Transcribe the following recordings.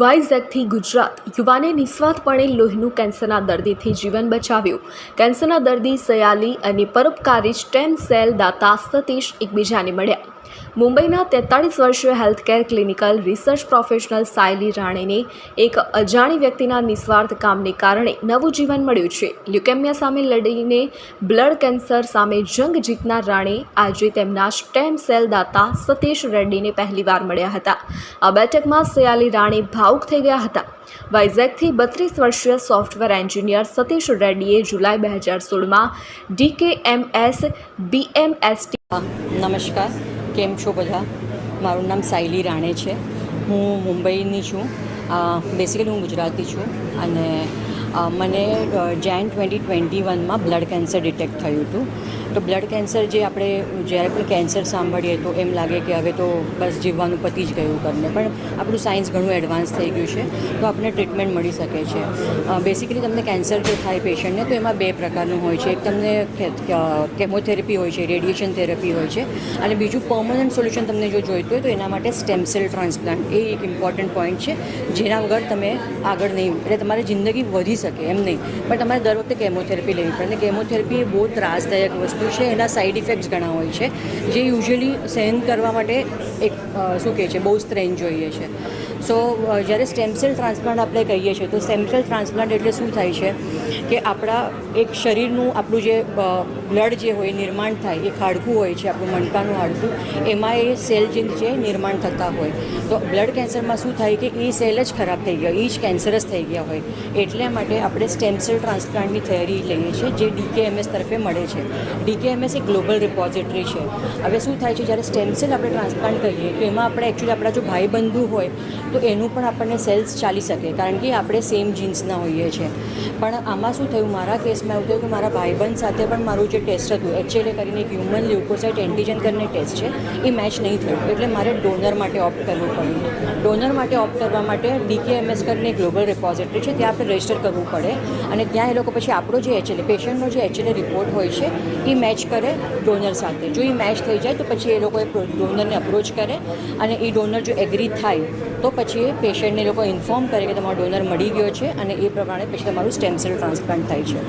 વાઇઝેકથી ગુજરાત. યુવાને નિસ્વાર્થપણે લોહીનું કેન્સરના દર્દીથી જીવન બચાવ્યું. કેન્સરના દર્દી સયાલી અને પરોપકારી સ્ટેમ સેલ દાતા સતીશ એકબીજાને મળ્યા. મુંબઈના તેતાળીસ વર્ષીય healthcare clinical research professional Sayali રાણેને એક અજાણી વ્યક્તિના નિસ્વાર્થ કામને કારણે નવું જીવન મળ્યું છે. લ્યુકેમિયા સામે લડીને બ્લડ કેન્સર સામે જંગ જીતનાર રાણે આજે તેમના સ્ટેમ સેલ દાતા સતીશ રેડ્ડીને પહેલીવાર મળ્યા હતા. આ બેઠકમાં સયાલી રાણે ભાવુક થઈ ગયા હતા. વાઇઝેકથી બત્રીસ વર્ષીય સોફ્ટવેર એન્જિનિયર સતીશ રેડ્ડીએ જુલાઈ બે હજાર સોળમાં ડીકેએમએસ બીએમએસટી ટી નમસ્કાર. કેમ છો બધા? મારું નામ સાયલી રાણે છે. હું મુંબઈની છું. બેસિકલી હું ગુજરાતી છું અને મને જેન ટ્વેન્ટી ટ્વેન્ટી વનમાં બ્લડ કેન્સર ડિટેક્ટ થયું હતું. તો બ્લડ કેન્સર જે આપણે જ્યારે પણ કેન્સર સાંભળીએ તો એમ લાગે કે હવે તો બસ જીવવાનું પતી જ ગયું કરીને પણ આપણું સાયન્સ ઘણું એડવાન્સ થઈ ગયું છે, તો આપણને ટ્રીટમેન્ટ મળી શકે છે. બેસિકલી તમને કેન્સર જે થાય પેશન્ટને તો એમાં બે પ્રકારનું હોય છે. એક તમને કેમોથેરેપી હોય છે રેડિયેશન થેરપી હોય છે, અને બીજું પર્મનન્ટ સોલ્યુશન તમને જો જોઈતું હોય તો એના માટે સ્ટેમ સેલ ટ્રાન્સપ્લાન્ટ એ એક ઇમ્પોર્ટન્ટ પોઈન્ટ છે, જેના વગર તમે આગળ નહીં, એટલે તમારી જિંદગી વધી શકે એમ નહીં. પણ તમારે દર વખતે કેમોથેરેપી લેવી પડે. અને કેમોથેરેપી એ બહુ ત્રાસદાયક વસ્તુ છે, એના સાઇડ ઇફેક્ટ્સ ઘણા હોય છે. જે યુઝ્યુઅલી સહન કરવા માટે એક શું કહે છે, બહુ સ્ટ્રેન્જ જોઈએ છે. સો જ્યારે સ્ટેમ સેલ ટ્રાન્સપ્લાન્ટ આપણે કહીએ છીએ, તો સ્ટેમ સેલ ટ્રાન્સપ્લાન્ટ એટલે શું થાય છે? કે આપણા એક શરીરનું આપણું જે બ્લડ જે હોય, નિર્માણ થાય, એ હાડકું હોય છે, આપણું મણકાનું હાડકું, એમાં એ સેલ જે છે, નિર્માણ થતા હોય. તો બ્લડ કેન્સરમાં શું થાય કે, એ સેલ જ ખરાબ થઈ ગયા, એ જ કેન્સરસ થઈ ગયા હોય. એટલા માટે આપણે સ્ટેમ સેલ ટ્રાન્સપ્લાન્ટની થિયરી લઈએ છીએ, જે ડીકેએમએસ તરફે મળે છે. ડીકેએમએસ એ ગ્લોબલ રિપોઝિટરી છે. હવે શું થાય છે, જ્યારે સ્ટેમ સેલ આપણે ટ્રાન્સપ્લાન્ટ કરીએ, તો એમાં આપણે એકચ્યુઅલી આપણા જો ભાઈ બંધુ હોય તો એનું પણ આપણને સેલ્સ ચાલી શકે, કારણ કે આપણે સેમ જીન્સના હોઈએ છીએ પણ આમાં શું થયું? મારા કેસમાં એવું થયું કે મારા ભાઈબંધ સાથે પણ મારું જે ટેસ્ટ હતું એચએલએ કરીને એક હ્યુમન લ્યુકોસાઇટ એન્ટીજન કરીને ટેસ્ટ છે, એ મેચ નહીં થયું. એટલે મારે ડોનર માટે ઓપ્ટ કરવું પડ્યું. ડોનર માટે ઓપ્ટ કરવા માટે ડીકેએમએસ કરીને ગ્લોબલ રિપોઝિટરી છે, ત્યાં આપણે રજિસ્ટર કરવું પડે. અને ત્યાં એ લોકો પછી આપણો જે એચએલએ પેશન્ટનો જે એચએલએ રિપોર્ટ હોય છે, એ મેચ કરે ડોનર સાથે. જો એ મેચ થઈ જાય, તો પછી એ લોકોએ ડોનરને અપ્રોચ કરે અને એ ડોનર જો એગ્રી થાય, તો પછી એ પેશન્ટને લોકો ઇન્ફોર્મ કરે કે તમારો ડોનર મળી ગયો છે અને એ પ્રમાણે પછી તમારું સ્ટેમ સેલ ટ્રાન્સપ્લાન્ટ થાય છે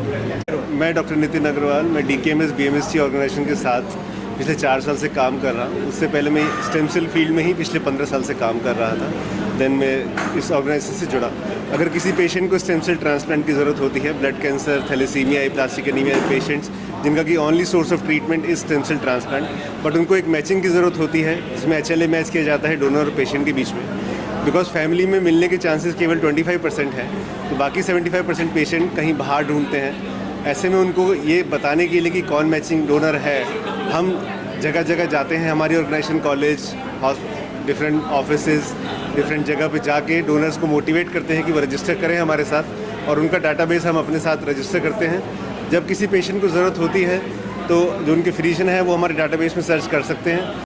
मैं डॉक्टर नितिन अग्रवाल मैं D K M S B M S T organisation के साथ पिछले चार साल से काम कर रहा हूँ उससे पहले मैं स्टेम सेल फील्ड में ही पिछले पंद्रह साल से काम कर रहा था देन मैं इस ऑर्गेनाइजेशन से जुड़ा अगर किसी पेशेंट को स्टेम सेल ट्रांसप्लांट की ज़रूरत होती है blood cancer thalassaemia plastic anaemia patients जिनका कि only source of treatment is stem cell transplant but उनको एक मैचिंग की ज़रूरत होती है, जिसमें एच एल मैच किया जाता है डोनर और पेशेंट के बीच में। बिकॉज़ फैमिली में मिलने के चांसेस केवल 25 परसेंट है तो बाकी 75 परसेंट पेशेंट कहीं बाहर ढूंढते हैं। ऐसे में उनको ये बताने के लिए कि कौन मैचिंग डोनर है, हम जगह जगह जाते हैं, हमारी organisation college different office different जगह पे जाके डोनर्स को मोटिवेट करते हैं कि वो रजिस्टर करें हमारे साथ, और उनका डाटाबेस हम अपने साथ रजिस्टर करते हैं। जब किसी पेशेंट को ज़रूरत होती है तो जो उनके फिजिशियन है वो हमारे डाटाबेस में सर्च कर सकते हैं